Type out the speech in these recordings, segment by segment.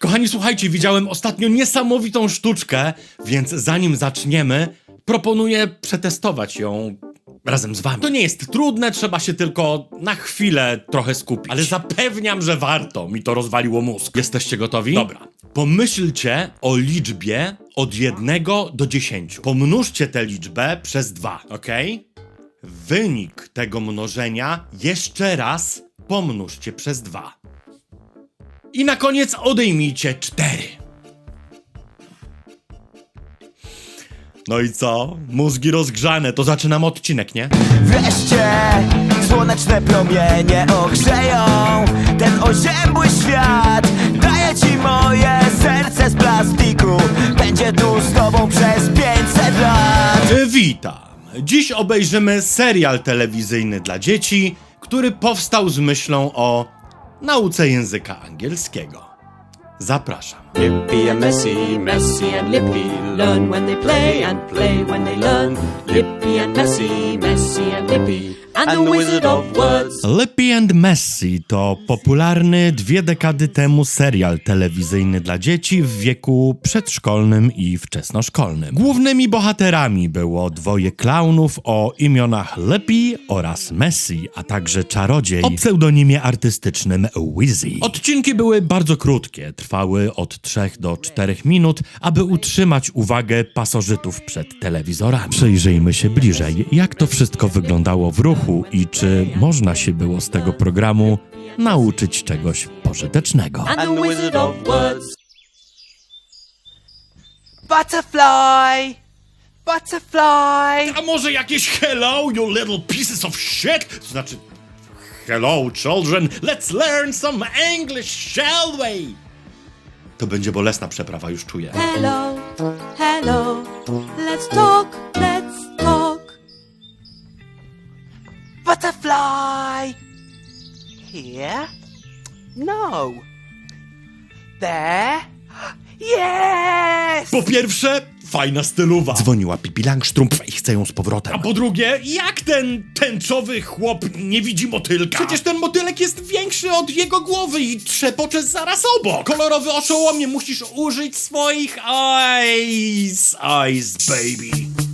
Kochani, słuchajcie, widziałem ostatnio niesamowitą sztuczkę, więc zanim zaczniemy, proponuję przetestować ją razem z wami. To nie jest trudne, trzeba się tylko na chwilę trochę skupić. Ale zapewniam, że warto. Mi to rozwaliło mózg. Jesteście gotowi? Dobra. Pomyślcie o liczbie od 1 do 10. Pomnóżcie tę liczbę przez 2, ok? Wynik tego mnożenia jeszcze raz pomnóżcie przez 2. I na koniec odejmijcie 4. No i co? Mózgi rozgrzane, to zaczynam odcinek, nie? Wreszcie słoneczne promienie ogrzeją ten oziębły świat Daję ci moje serce z plastiku Będzie tu z tobą przez 500 lat E, Witam. Dziś obejrzymy serial telewizyjny dla dzieci, który powstał z myślą o nauce języka angielskiego. Zapraszam. Lippy and Messy, Messy and Lippy learn when they play and play when they learn. Lippy and Messy, Messy and Lippy and the Wizard of Words. Lippy and Messi to popularny dwie dekady temu serial telewizyjny dla dzieci w wieku przedszkolnym i wczesnoszkolnym. Głównymi bohaterami było dwoje klaunów o imionach Lippy oraz Messi, a także czarodziej o pseudonimie artystycznym Wizzy. Odcinki były bardzo krótkie, trwały od 3 do 4 minut, aby utrzymać uwagę pasożytów przed telewizorami. Przyjrzyjmy się bliżej, jak to wszystko wyglądało w ruchu i czy można się było z tego programu nauczyć czegoś pożytecznego. Butterfly! Butterfly! A może jakieś hello, you little pieces of shit? To znaczy, hello children, let's learn some English, shall we? To będzie bolesna przeprawa, już czuję. Hello, hello, let's talk, let's talk. Butterfly! Here? No. There? Yes! Po pierwsze, fajna stylowa. Dzwoniła Pipi Langstrumpf i chce ją z powrotem. A po drugie, jak ten tęczowy chłop nie widzi motylka? Przecież ten motylek jest większy od jego głowy i trzepocze zaraz obok. Kolorowy oszołomie, musisz użyć swoich eyes. Eyes, baby.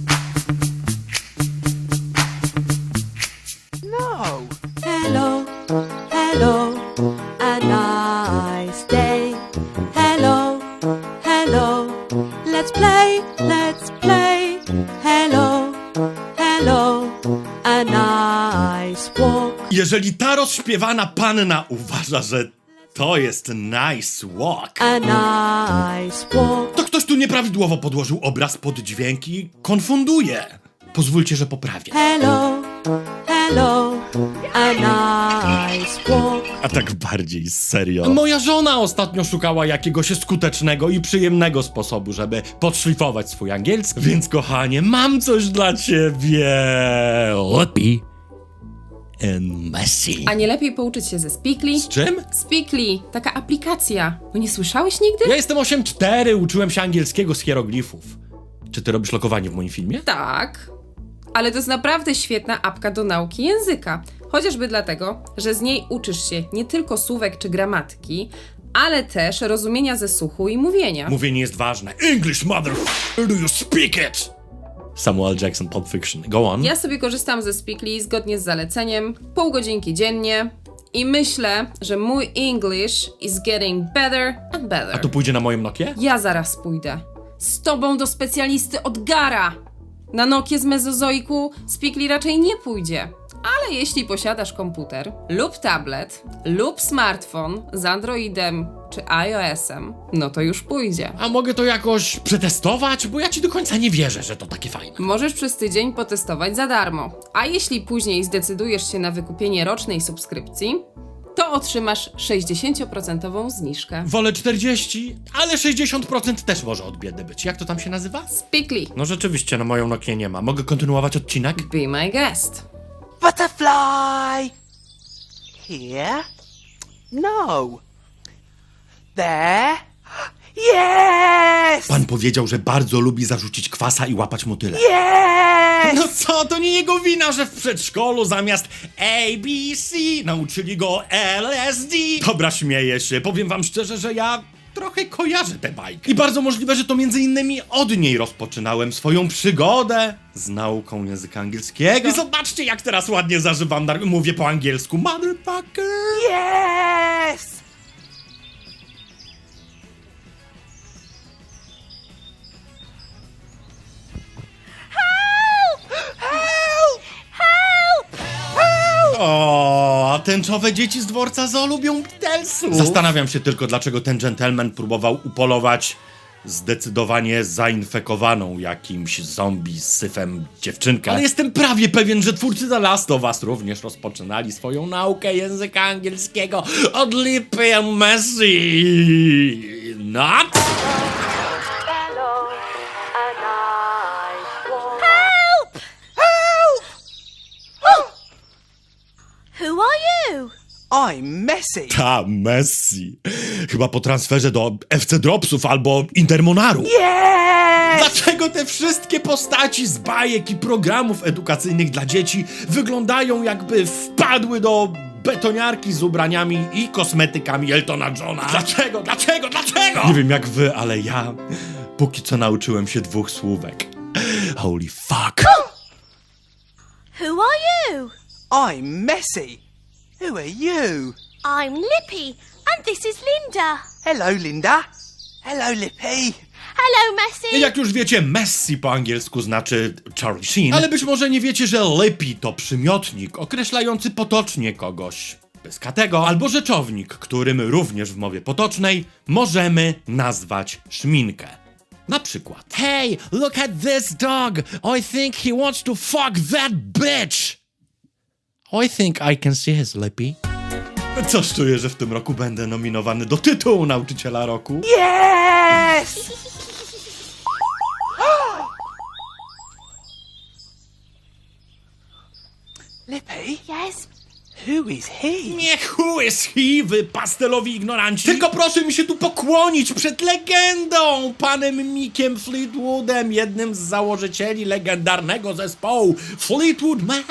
Jeżeli ta rozśpiewana panna uważa, że to jest nice walk, A nice walk. to ktoś tu nieprawidłowo podłożył obraz pod dźwięk i konfunduje. Pozwólcie, że poprawię. Hello, hello, a nice walk. A tak bardziej serio. Moja żona ostatnio szukała jakiegoś skutecznego i przyjemnego sposobu, żeby podszlifować swój angielski. Więc kochanie, mam coś dla ciebie. Lepiej. And messy. A nie lepiej pouczyć się ze Speakly? Z czym? Speakly, taka aplikacja. No nie słyszałeś nigdy? Ja jestem 8-4, uczyłem się angielskiego z hieroglifów. Czy ty robisz lokowanie w moim filmie? Tak. Ale to jest naprawdę świetna apka do nauki języka. Chociażby dlatego, że z niej uczysz się nie tylko słówek czy gramatyki, ale też rozumienia ze słuchu i mówienia. Mówienie jest ważne. English, mother... Do you speak it? Samuel Jackson, Pulp Fiction. Go on. Ja sobie korzystam ze Speakly zgodnie z zaleceniem, pół godzinki dziennie i myślę, że mój English is getting better and better. A to pójdzie na moją Nokię? Ja zaraz pójdę. Z tobą do specjalisty od Gara. Na Nokię z mezozoiku Speakly raczej nie pójdzie. Ale jeśli posiadasz komputer lub tablet lub smartfon z Androidem czy iOS-em, no to już pójdzie. A mogę to jakoś przetestować? Bo ja ci do końca nie wierzę, że to takie fajne. Możesz przez tydzień potestować za darmo. A jeśli później zdecydujesz się na wykupienie rocznej subskrypcji, to otrzymasz 60% zniżkę. Wolę 40, ale 60% też może od biedy być. Jak to tam się nazywa? Speakly, No rzeczywiście, na moją Nokię nie ma. Mogę kontynuować odcinek? be my guest. Butterfly! Here? No. There? Yes! Pan powiedział, że bardzo lubi zarzucić kwasa i łapać motyle. Yes! No co, to nie jego wina, że w przedszkolu zamiast ABC nauczyli go LSD. Dobra, śmieję się. Powiem wam szczerze, że ja trochę kojarzę tę bajkę. I bardzo możliwe, że to między innymi od niej rozpoczynałem swoją przygodę z nauką języka angielskiego. I zobaczcie, jak teraz ładnie zażywam, na- mówię po angielsku. Motherfucker! Yes! O, tęczowe dzieci z dworca zoo lubią Beatlesów. Zastanawiam się tylko, dlaczego ten gentleman próbował upolować zdecydowanie zainfekowaną jakimś zombie syfem dziewczynkę. Ale jestem prawie pewien, że twórcy The Last of Us również rozpoczynali swoją naukę języka angielskiego od Lipy Messi. Not? I'm Messi. Ta, Messi. Chyba po transferze do FC Dropsów albo Intermonaru. Yes! Dlaczego te wszystkie postaci z bajek i programów edukacyjnych dla dzieci wyglądają jakby wpadły do betoniarki z ubraniami i kosmetykami Eltona Johna? Dlaczego? Dlaczego? Dlaczego? Nie wiem jak wy, ale ja póki co nauczyłem się dwóch słówek. Holy fuck. Who are you? I'm Messi. Who are you? I'm Lippy, and this is Linda. Hello, Linda. Hello, Lippy. Hello, Messi. Jak już wiecie, Messi po angielsku znaczy Charlie Sheen. Ale być może nie wiecie, że Lippy to przymiotnik określający potocznie kogoś pyskatego, albo rzeczownik, którym również w mowie potocznej możemy nazwać szminkę. Na przykład Hey, look at this dog! I think he wants to fuck that bitch! I think I can see his lippy. Coś czuję, że w tym roku będę nominowany do tytułu nauczyciela roku. Yes! Lippy, Yes. who is he? Nie who is he, wy pastelowi ignoranci. Tylko proszę mi się tu pokłonić przed legendą, panem Mickiem Fleetwoodem, jednym z założycieli legendarnego zespołu Fleetwood Mac.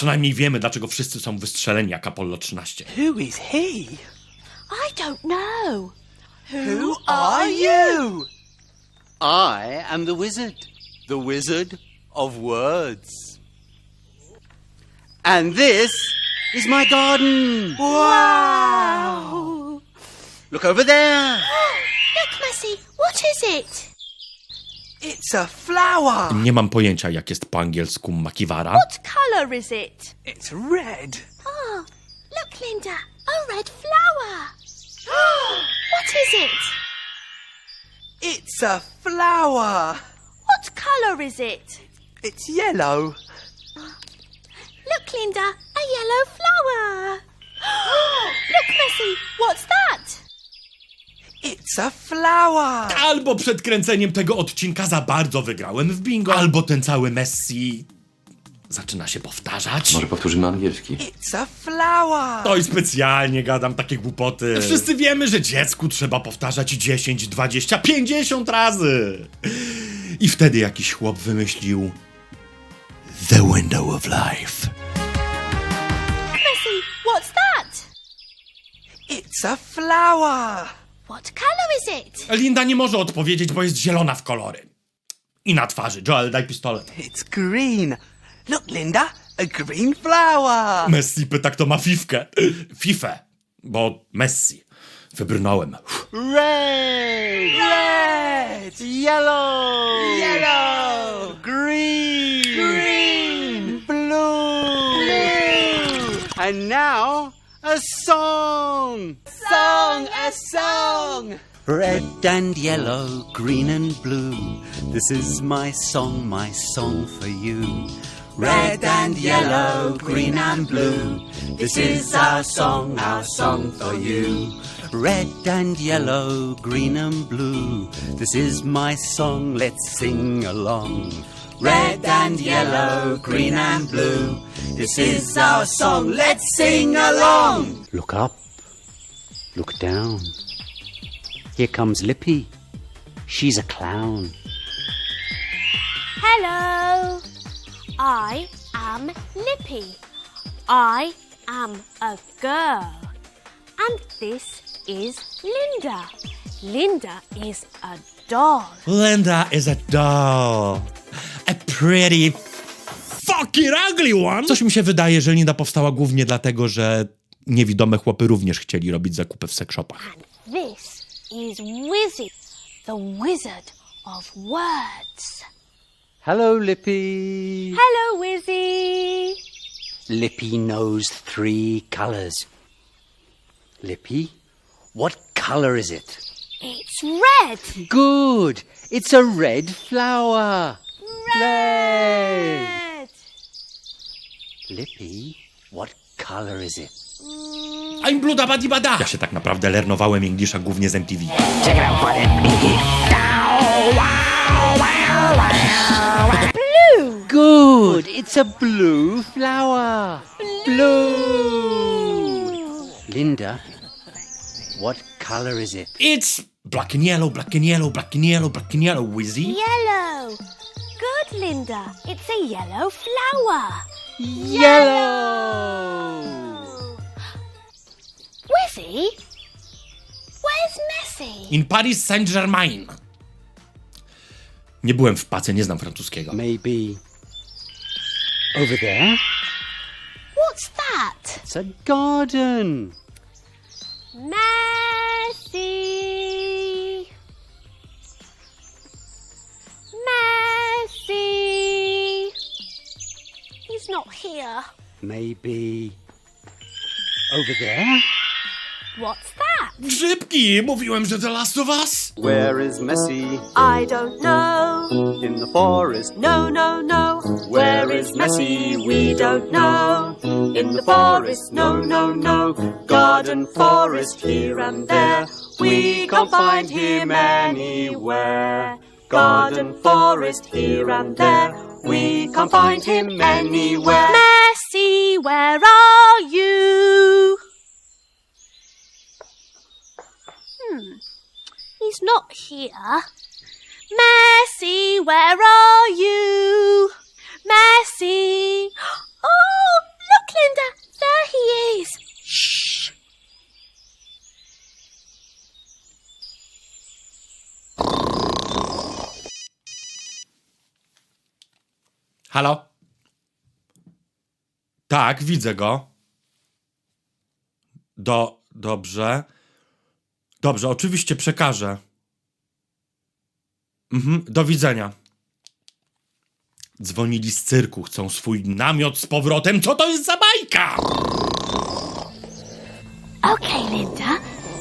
Przynajmniej wiemy, dlaczego wszyscy są wystrzeleni jak Apollo 13. Who is he? I don't know. Who are you? I am the wizard, the wizard of words. And this is my garden. Wow! Look over there. Look, Messi. What is it? It's a flower. Nie mam pojęcia, jak jest po angielsku makiwara. What colour is it? It's red. Oh, look, Linda. A red flower. what is it? It's a flower. What colour is it? It's yellow. Look, Linda. A yellow flower. look, Messi. What's that? It's a flower. Albo przed kręceniem tego odcinka za bardzo wygrałem w bingo, albo ten cały Messi zaczyna się powtarzać. Może powtórzymy angielski. It's a flower. To i specjalnie gadam takie głupoty. Wszyscy wiemy, że dziecku trzeba powtarzać 10, 20, 50 razy. I wtedy jakiś chłop wymyślił The Window of Life. Messi, what's that? It's a flower. What colour is it? Linda nie może odpowiedzieć, bo jest zielona w kolory. I na twarzy. Joel, daj pistolet. It's green. Look, Linda. A green flower. Messi pyta, kto ma fifkę. Fifę. Bo Messi. Wybrnąłem. Red, Red. yellow, Yellow. green, Green. blue, and now a song. Song. Oh, a song. Red and yellow, green and blue. This is my song, my song for you. Red and yellow, green and blue. This is our song, our song for you. Red and yellow, green and blue. This is my song, let's sing along. Red and yellow, green and blue. This is our song, let's sing along. Look up, look down. Here comes Lippy. She's a clown. Hello. I am Lippy. I am a girl. And this is Linda. Linda is a doll. Linda is a doll. A pretty fucking ugly one. Coś mi się wydaje, że Linda powstała głównie dlatego, że niewidome chłopy również chcieli robić zakupy w sekszopach. This is Wizzy, the wizard of words. Hello, Lippy. Hello, Wizzy. Lippy knows three colours. Lippy, what colour is it? It's red. Good. It's a red flower. Red. Red. Lippy, what colour is it? I'm bluda badi bada. Ja się tak naprawdę lernowałem Englisza głównie z MTV. Blue. Good. It's a blue flower. Blue. Linda, what colour is it? It's black and yellow, black and yellow, black and yellow, black and yellow, Wizzy. Yellow. Good, Linda. It's a yellow flower. Yellow. Wizzy? Where's Messi? In Paris Saint-Germain. Nie byłem w pace, nie znam francuskiego. Maybe over there? What's that? It's a garden. Messi. Messi. He's not here. Maybe over there? What's that? Szybki! Mówiłem, że The Last of Us! Where is Messi? I don't know. In the forest. No, no, no. Where is Messi? We don't know. In the forest. No, no, no. Garden, forest, here and there. We can't find him anywhere. Garden, forest, here and there. We can't find him anywhere. Messi, where are Not here. Messi, where are you? Messi. Oh, look, Linda. There he is. Shh. Halo? Tak, widzę go. Do. Dobrze. Dobrze, oczywiście przekażę. Mhm, do widzenia. Dzwonili z cyrku, chcą swój namiot z powrotem. Co to jest za bajka? Okay, Linda.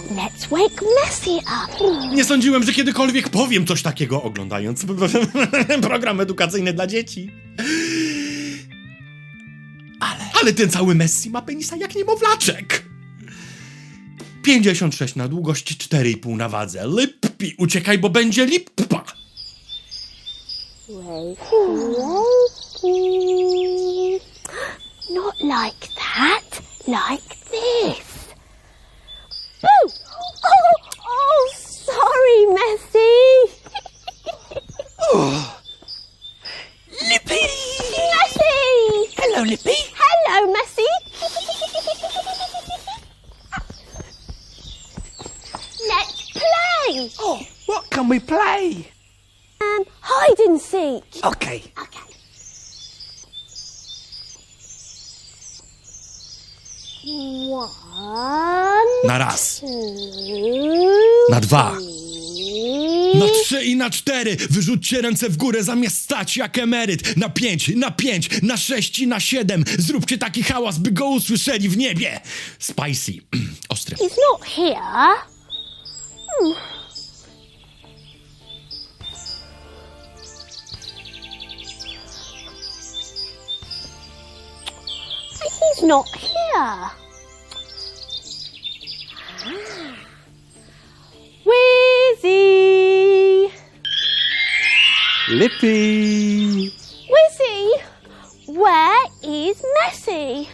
Let's wake Messi up. Nie sądziłem, że kiedykolwiek powiem coś takiego, oglądając program edukacyjny dla dzieci. Ale, ale ten cały Messi ma penisa jak niemowlaczek. 56 na długość, 4,5 na wadze. Lippi, uciekaj, bo będzie Not like that. Like 4 Wyrzućcie ręce w górę zamiast stać jak emeryt Na pięć, na pięć, na 6 i na siedem. Zróbcie taki hałas, by go usłyszeli w niebie Spicy, ostry He's not here. He's not here. Ah. Lippy! Wizzy! Where is Messi?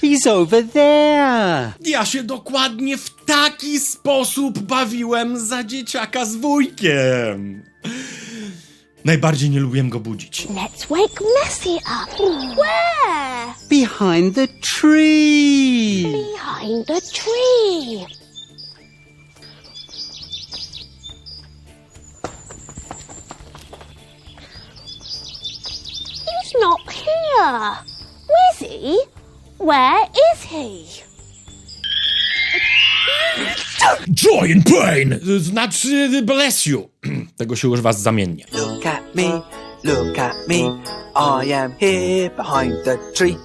He's over there. Ja się dokładnie w taki sposób bawiłem za dzieciaka z wujkiem. Najbardziej nie lubiłem go budzić. Let's wake Messi up. Where? Behind the tree. Behind the tree. He's not here. Where's he? Where is he? Joy and pain! Znaczy bless you. Tego się używa zamiennie. Look at me, look at me. I am here behind the tree.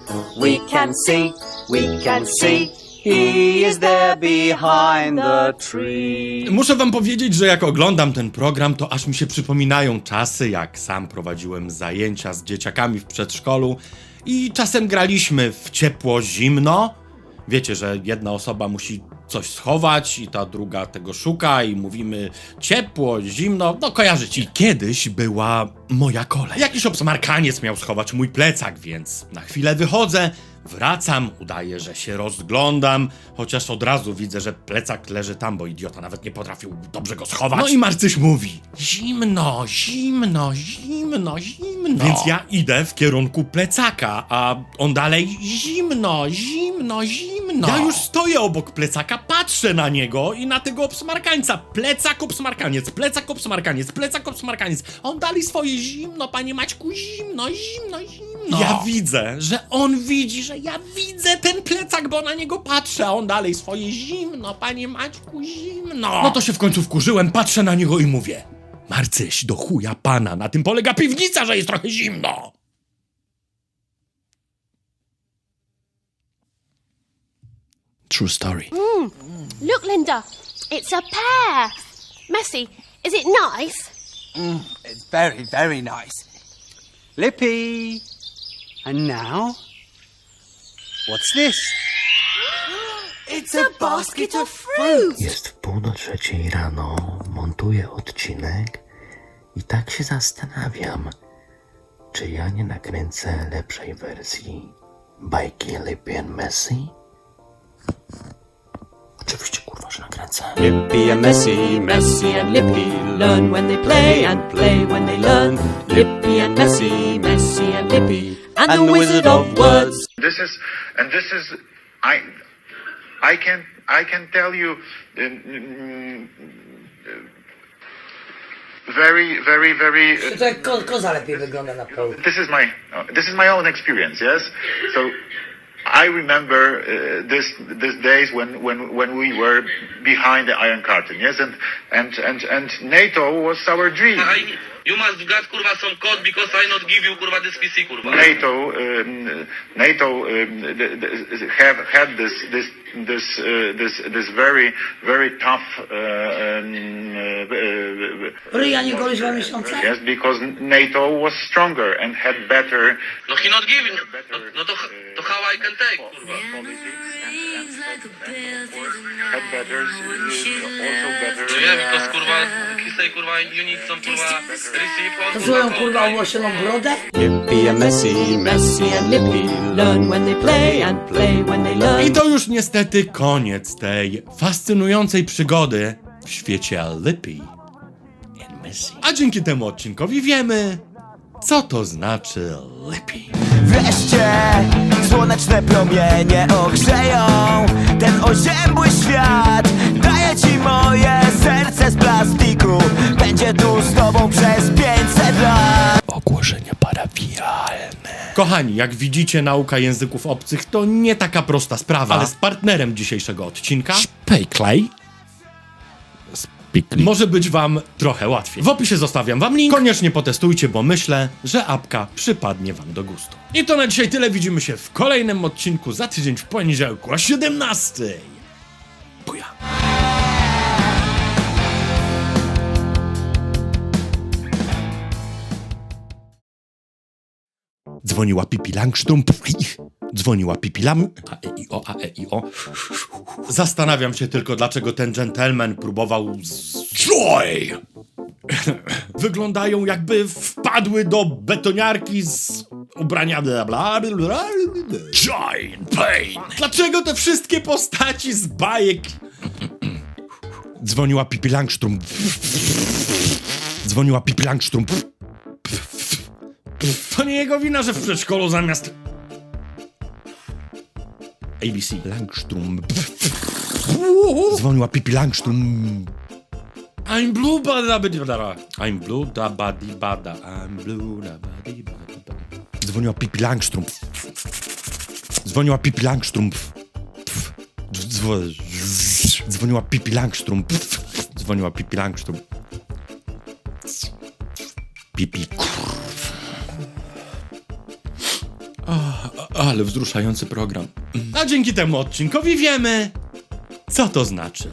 We can see, we can see. He is there behind the tree. Muszę wam powiedzieć, że jak oglądam ten program, to aż mi się przypominają czasy, jak sam prowadziłem zajęcia z dzieciakami w przedszkolu i czasem graliśmy w ciepło, zimno. Wiecie, że jedna osoba musi coś schować i ta druga tego szuka i mówimy ciepło, zimno, no kojarzycie. I kiedyś była moja kolej. Jakiś obsmarkaniec miał schować mój plecak, więc na chwilę wychodzę, wracam, udaję, że się rozglądam, chociaż od razu widzę, że plecak leży tam, bo idiota nawet nie potrafił dobrze go schować. No i Marcyś mówi, zimno, zimno, zimno, zimno. Więc ja idę w kierunku plecaka, a on dalej zimno, zimno, zimno. Ja już stoję obok plecaka, patrzę na niego i na tego obsmarkańca. Plecak obsmarkaniec, plecak obsmarkaniec, plecak obsmarkaniec. A on dalej swoje zimno, panie Maćku, zimno, zimno, zimno. Ja widzę, że on widzi, że ja widzę ten plecak, bo na niego patrzę, a on dalej swoje zimno, panie Maćku, zimno. No to się w końcu wkurzyłem, patrzę na niego i mówię. Marcyś, do chuja pana, na tym polega piwnica, że jest trochę zimno. True story. Look, Linda. It's a pear. Messi, is it nice? It's very, very nice. Lippy. And now? What's this? It's a basket of fruit. Jest w pół do trzeciej rano, montuję odcinek i tak się zastanawiam, czy ja nie nakręcę lepszej wersji bajki Lippy and Messi? Oczywiście kurwa, że nakręcę. Lippy and Messy, Messy and Lippy learn when they play and play when they learn. Lippy and Messy, Messy and Lippy and the Wizard of Words. this is and this is i i can i can tell you um, very very very uh, To jak ko- koza lepiej wygląda na polu. this is my uh, this is my own experience yes so i remember uh, this these days when when when we were behind the iron curtain yes and and and and nato was our dream you must get kurwa some code because I not give you kurwa this PC kurwa. NATO um, NATO um, th- th- have had this this this uh, this this very very tough uh, um, uh, Ryja nie goli dwa miesiące? yes because NATO was stronger and had better No he not give you. No, no to, to how I can take kurwa. had better No wiem, because kurwa, say kurwa need some kurwa. To kurwa owłosioną brodę? Lippy and Messy, Messy and Lippy learn when they play and play when they learn. I to już niestety koniec tej fascynującej przygody w świecie Lippy and. A dzięki temu odcinkowi wiemy, co to znaczy Lippy. Wreszcie słoneczne promienie ogrzeją ten oziębły świat. Daję ci moje serce z plastiku. Będzie tu z tobą przez 500 lat. Ogłoszenia parafialne. Kochani, jak widzicie, nauka języków obcych to nie taka prosta sprawa, ale z partnerem dzisiejszego odcinka, Spayklay, może być wam trochę łatwiej. W opisie zostawiam wam link. Koniecznie potestujcie, bo myślę, że apka przypadnie wam do gustu. I to na dzisiaj tyle. Widzimy się w kolejnym odcinku za tydzień w poniedziałku o 17. Buja. Dzwoniła Pipi Langstrumpf. Dzwoniła Pipi Lam... A, e, i, o, a, e, i, o. Zastanawiam się tylko, dlaczego ten gentleman próbował z... Joy! Wyglądają jakby wpadły do betoniarki z ubrania bla bla bla bla. Joy and Pain! Dlaczego te wszystkie postaci z bajek... Dzwoniła Pipi Langstrumpf. Dzwoniła Pipi Langstrumpf. To nie jego wina, że w przedszkolu zamiast... ABC. Langstrom. Dzwoniła Pipi Langstrom. I'm blue, bada, bada, bada. I'm blue, da, badi, bada. I'm blue, da, badi, bada. Dzwoniła Pipi Langstrom. Dzwoniła Pipi Langstrom. Dzwo- Dzwoniła Pipi Langstrom. Dzwoniła Pipi Langstrom. Pipi, kurw. Ale wzruszający program. A dzięki temu odcinkowi wiemy, co to znaczy.